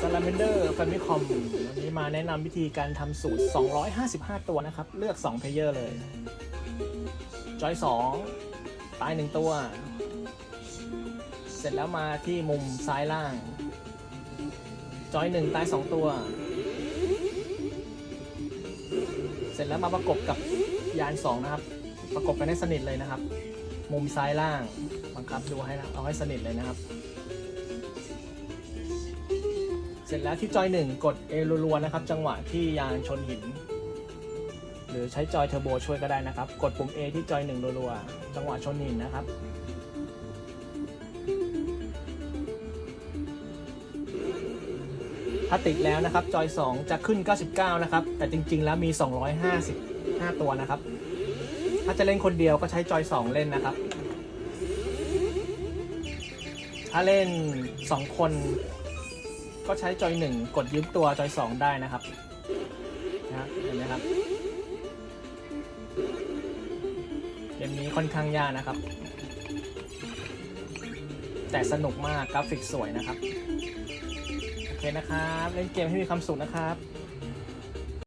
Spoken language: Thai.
Salamander Famicom วันนี้มาแนะนำวิธีการทำสูตร 255 ตัวนะครับ เลือก 2 เพลเยอร์เลย จอย 2 ตาย 1 ตัว เสร็จแล้วมาที่มุมซ้ายล่าง จอย 1 ตาย 2 ตัว เสร็จแล้วมาประกบกับยาน 2 นะครับ ประกบกันให้สนิทเลยนะครับ มุมซ้ายล่างบังคับดูให้เอาให้สนิทเลยนะครับ เสร็จแล้วที่จอยหนึ่งกดเอรัวๆนะครับ จังหวะที่ยานชนหิน หรือใช้จอยเทอร์โบช่วยก็ได้นะครับ กดปุ่ม A ที่จอยหนึ่งรัวๆจังหวะชนหินนะครับถ้าติดแล้วนะครับ จอย 2 จะขึ้น 99 นะครับ แต่จริง ๆ แล้วมี 255 ตัวนะครับ ถ้าจะเล่นคนเดียวก็ใช้จอย 2 เล่นนะครับ ถ้าเล่น 2 คน ก็ใช้จอยหนึ่งกดยืมตัวจอยสองได้นะครับนะครับเห็นไหมครับเกมนี้ค่อนข้างยากนะครับ แต่สนุกมากกราฟิกสวยนะครับ โอเคนะครับ เล่นเกมให้มีความสุขนะครับ